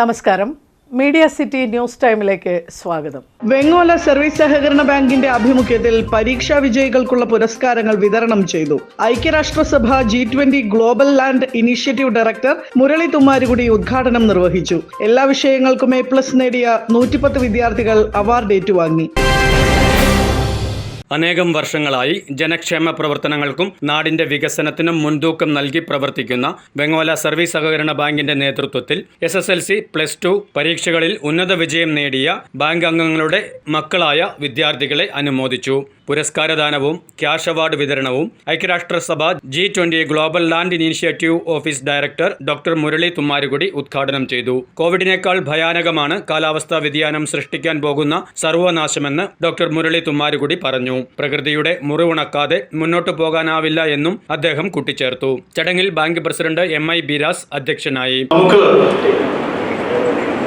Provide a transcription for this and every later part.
നമസ്കാരം. Media city news ടൈമിലേക്ക് സ്വാഗതം. വെങ്ങോല സർവീസ് സഹകരണ ബാങ്കിന്റെ ആഭിമുഖ്യത്തിൽ പരീക്ഷാ വിജയികൾക്കുള്ള പുരസ്കാരങ്ങൾ വിതരണം ചെയ്തു. ഐക്യരാഷ്ട്രസഭ G twenty global land initiative director Murali Thummarukudy ഉദ്ഘാടനം നിർവഹിച്ചു. എല്ലാ വിഷയങ്ങൾക്കും എ പ്ലസ് നേടിയ നൂറ്റിപ്പത്ത് വിദ്യാർത്ഥികൾ അവാർഡ് ഏറ്റുവാങ്ങി. അനേകം വർഷങ്ങളായി ജനക്ഷേമ പ്രവർത്തനങ്ങൾക്കും നാടിന്റെ വികസനത്തിനും മുൻതൂക്കം നൽകി പ്രവർത്തിക്കുന്ന ബംഗോല സർവീസ് സഹകരണ ബാങ്കിന്റെ നേതൃത്വത്തിൽ S S L C plus two പരീക്ഷകളിൽ ഉന്നത വിജയം നേടിയ ബാങ്ക് അംഗങ്ങളുടെ മക്കളായ വിദ്യാർത്ഥികളെ അനുമോദിച്ചു. പുരസ്കാരദാനവും ക്യാഷ് അവാർഡ് വിതരണവും ഐക്യരാഷ്ട്രസഭ G twenty global land initiative office director doctor Murali Thummarukudy ഉദ്ഘാടനം ചെയ്തു. കോവിഡിനേക്കാൾ ഭയാനകമാണ് കാലാവസ്ഥാ വ്യതിയാനം സൃഷ്ടിക്കാൻ പോകുന്ന സർവനാശമെന്ന് ഡോക്ടർ മുരളി തുമ്മാരുകുടി പറഞ്ഞു. പ്രകൃതിയുടെ മുറിവുണക്കാതെ മുന്നോട്ടു പോകാനാവില്ല എന്നും അദ്ദേഹം കൂട്ടിച്ചേർത്തു. ചടങ്ങിൽ bank president M I Biras അധ്യക്ഷനായി. നമുക്ക്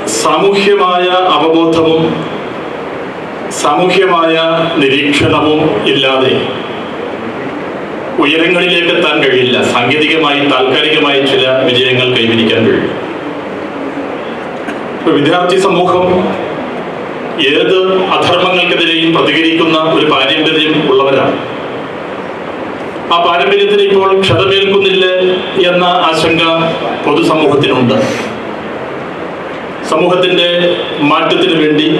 സാമൂഹ്യമായ അവബോധവും സാമൂഹ്യമായ നിരീക്ഷണവും ഇല്ലാതെ ഉയരങ്ങളിലേക്ക് എത്താൻ കഴിയില്ല. സാങ്കേതികമായി താൽക്കാലികമായി ചില വിജയങ്ങൾ കൈവരിക്കാൻ കഴിയും. വിദ്യാർത്ഥി സമൂഹം ഏത് അധർമ്മങ്ങൾക്കെതിരെയും പ്രതികരിക്കുന്ന ഒരു പാരമ്പര്യം ഉള്ളവരാണ്. ആ പാരമ്പര്യത്തിന് ഇപ്പോൾ ക്ഷതമേൽക്കുന്നില്ല എന്ന ആശങ്ക പൊതുസമൂഹത്തിനുണ്ട്. സമൂഹത്തിന്റെ മാറ്റത്തിന് വേണ്ടി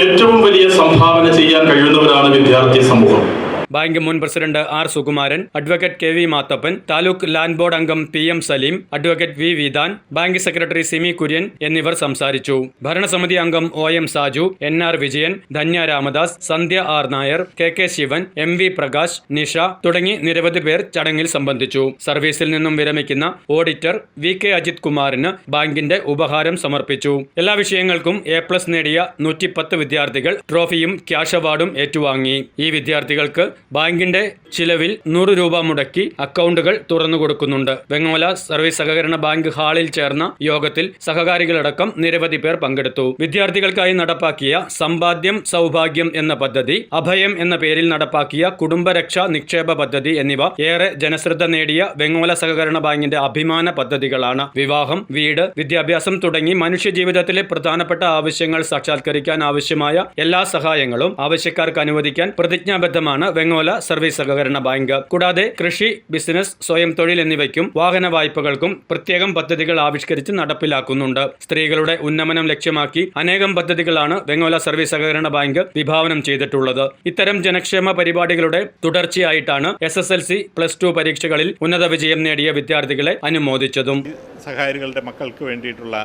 ഏറ്റവും വലിയ സംഭാവന ചെയ്യാൻ കഴിയുന്നവരാണ് വിദ്യാർത്ഥി സമൂഹം. ബാങ്ക് മുൻ president R Sukumaran advocate K V Mathappan taluk land board അംഗം P M Saleem advocate V Vidhan bank secretary Simi Kurian എന്നിവർ സംസാരിച്ചു. ഭരണസമിതി അംഗം O M Saju N R Vijayan Dhanya Ramadas Sandhya R Nair K K Sivan M V Prakash Nisha തുടങ്ങി നിരവധി പേർ ചടങ്ങിൽ സംബന്ധിച്ചു. സർവീസിൽ നിന്നും വിരമിക്കുന്ന ഓഡിറ്റർ വി കെ അജിത് കുമാറിന് ബാങ്കിന്റെ ഉപഹാരം സമർപ്പിച്ചു. എല്ലാ വിഷയങ്ങൾക്കും എ പ്ലസ് നേടിയ നൂറ്റിപ്പത്ത് വിദ്യാർത്ഥികൾ ട്രോഫിയും ക്യാഷ് അവാർഡും ഏറ്റുവാങ്ങി. ഈ വിദ്യാർത്ഥികൾക്ക് ബാങ്കിന്റെ ചിലവിൽ നൂറ് രൂപ മുടക്കി അക്കൗണ്ടുകൾ തുറന്നു കൊടുക്കുന്നുണ്ട്. വെങ്ങോല സർവീസ് സഹകരണ ബാങ്ക് ഹാളിൽ ചേർന്ന യോഗത്തിൽ സഹകാരികളടക്കം നിരവധി പേർ പങ്കെടുത്തു. വിദ്യാർത്ഥികൾക്കായി നടപ്പാക്കിയ സമ്പാദ്യം സൗഭാഗ്യം എന്ന പദ്ധതി അഭയം എന്ന പേരിൽ നടപ്പാക്കിയ കുടുംബരക്ഷാ നിക്ഷേപ പദ്ധതി എന്നിവ ഏറെ ജനശ്രദ്ധ നേടിയ വെങ്ങോല സഹകരണ ബാങ്കിന്റെ അഭിമാന പദ്ധതികളാണ്. വിവാഹം വീട് വിദ്യാഭ്യാസം തുടങ്ങി മനുഷ്യജീവിതത്തിലെ പ്രധാനപ്പെട്ട ആവശ്യങ്ങൾ സാക്ഷാത്കരിക്കാൻ ആവശ്യമായ എല്ലാ സഹായങ്ങളും ആവശ്യക്കാർക്ക് അനുവദിക്കാൻ പ്രതിജ്ഞാബദ്ധമാണ് വെങ്ങോല സർവീസ് സഹകരണ ബാങ്ക്. കൂടാതെ കൃഷി ബിസിനസ് സ്വയം തൊഴിൽ എന്നിവയ്ക്കും വാഹന വായ്പകൾക്കും പ്രത്യേകം പദ്ധതികൾ ആവിഷ്കരിച്ച് നടപ്പിലാക്കുന്നുണ്ട്. സ്ത്രീകളുടെ ഉന്നമനം ലക്ഷ്യമാക്കി അനേകം പദ്ധതികളാണ് വെങ്ങോല സർവീസ് സഹകരണ ബാങ്ക് വിഭാവനം ചെയ്തിട്ടുള്ളത്. ഇത്തരം ജനക്ഷേമ പരിപാടികളുടെ തുടർച്ചയായിട്ടാണ് S S L C plus two പരീക്ഷകളിൽ ഉന്നത വിജയം നേടിയ വിദ്യാർത്ഥികളെ അനുമോദിച്ചതും. സഹായികളുടെ മക്കൾക്ക് വേണ്ടിയിട്ടുള്ള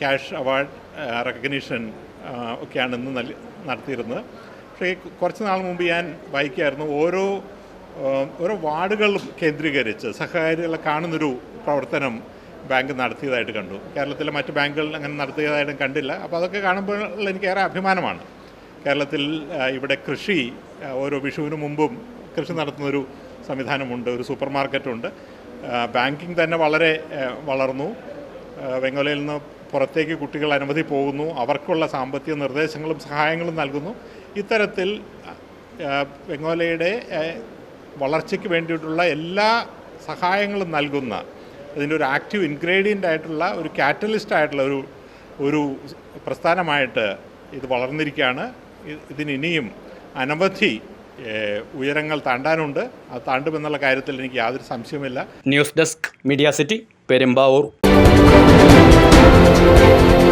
ക്യാഷ് അവാർഡ് റെക്കഗ്നീഷൻ ഒക്കെയാണ് ഇന്ന് നടത്തിയിരുന്നത്. പക്ഷേ കുറച്ച് നാൾ മുമ്പ് ഞാൻ വായിക്കായിരുന്നു ഓരോ ഓരോ വാർഡുകളും കേന്ദ്രീകരിച്ച് സഹകാരികളെ കാണുന്നൊരു പ്രവർത്തനം ബാങ്ക് നടത്തിയതായിട്ട് കണ്ടു. കേരളത്തിലെ മറ്റ് ബാങ്കുകൾ അങ്ങനെ നടത്തിയതായിട്ടും കണ്ടില്ല. അപ്പോൾ അതൊക്കെ കാണുമ്പോൾ എനിക്കേറെ അഭിമാനമാണ്. കേരളത്തിൽ ഇവിടെ കൃഷി ഓരോ വിഷുവിന് മുമ്പും കൃഷി നടത്തുന്നൊരു സംവിധാനമുണ്ട് ഒരു സൂപ്പർ മാർക്കറ്റുണ്ട് ബാങ്കിങ് തന്നെ വളരെ വളർന്നു. വെങ്ങോലയിൽ നിന്ന് പുറത്തേക്ക് കുട്ടികൾ അനുമതി പോകുന്നു അവർക്കുള്ള സാമ്പത്തിക നിർദ്ദേശങ്ങളും സഹായങ്ങളും നൽകുന്നു. ഇത്തരത്തിൽ ബംഗോലയുടെ വളർച്ചയ്ക്ക് വേണ്ടിയിട്ടുള്ള എല്ലാ സഹായങ്ങളും നൽകുന്ന അതിന്റെ ഒരു ആക്റ്റീവ് ഇൻഗ്രീഡിയന്റ് ആയിട്ടുള്ള ഒരു കാറ്റലിസ്റ്റ് ആയിട്ടുള്ള ഒരു ഒരു പ്രസ്ഥാനമായിട്ട് ഇത് വളർന്നിരിക്കുകയാണ്. ഇതിനിനിയും അനവധി ഉയരങ്ങൾ താണ്ടാനുണ്ട്. അത് താണ്ടുമെന്നുള്ള കാര്യത്തിൽ എനിക്ക് യാതൊരു സംശയവുമില്ല. News desk media city Perumbavoor. Thank you.